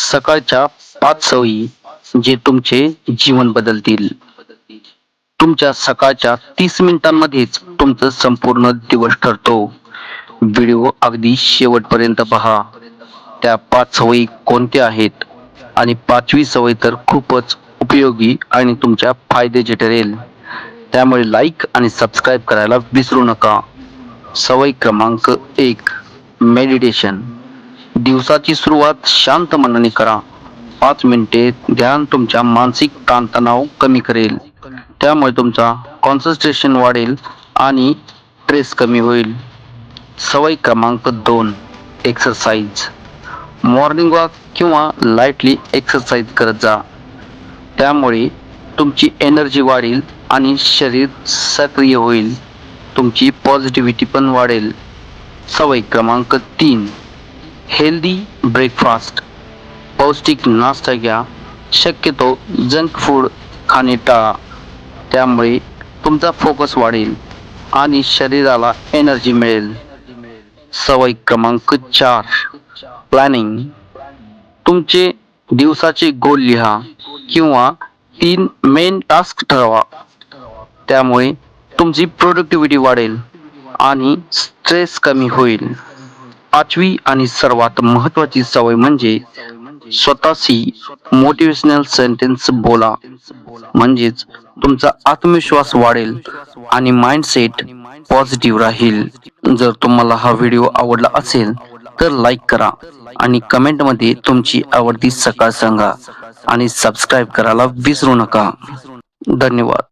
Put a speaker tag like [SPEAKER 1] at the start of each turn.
[SPEAKER 1] सकाळच्या पाच सवयी जे तुमचे जीवन बदलतील. तुमच्या सकाळच्या तीस मिनिटांमध्येच तुमचं संपूर्ण दिवस ठरतो. व्हिडिओ अगदी शेवटपर्यंत पहा. त्या पाच सवयी कोणत्या आहेत? आणि पाचवी सवय तर खूपच उपयोगी आणि तुमच्या फायद्याचे ठरेल. त्यामुळे लाईक आणि सबस्क्राईब करायला विसरू नका. सवय क्रमांक एक मेडिटेशन दिवसाची सुरुवात शांत मनाने करा. पाच मिनिटे ध्यान तुमच्या मानसिक ताणतणाव कमी करेल. त्यामुळे तुमचा कॉन्सन्ट्रेशन वाढेल आणि स्ट्रेस कमी होईल. सवय क्रमांक दोन एक्सरसाइज मॉर्निंग वॉक किंवा लाईटली एक्सरसाइज करत जा. त्यामुळे तुमची एनर्जी वाढेल आणि शरीर सक्रिय होईल. तुमची पॉझिटिव्हिटी पण वाढेल. सवय क्रमांक तीन हेल्दी ब्रेकफास्ट पौष्टिक नाश्ता घ्या शक्यतो जंक फूड खाणे टाळा. त्यामुळे तुमचा फोकस वाढेल आणि शरीराला एनर्जी मिळेल. सवय क्रमांक चार. प्लॅनिंग. तुमचे दिवसाचे गोल लिहा किंवा तीन मेन टास्क ठरवा. त्यामुळे तुमची प्रोडक्टिव्हिटी वाढेल आणि स्ट्रेस कमी होईल. पाचवी आणि सर्वात महत्वाची सवय म्हणजे स्वतःशी मोटिवेशनल सेंटेन्स बोला. म्हणजेच तुमचा आत्मविश्वास वाढेल आणि माइंडसेट पॉझिटिव्ह राहील. जर तुम्हाला हा व्हिडिओ आवडला असेल तर लाईक करा आणि कमेंटमध्ये तुमची आवडती सकाळ सांगा आणि सबस्क्राईब करायला विसरू नका. धन्यवाद.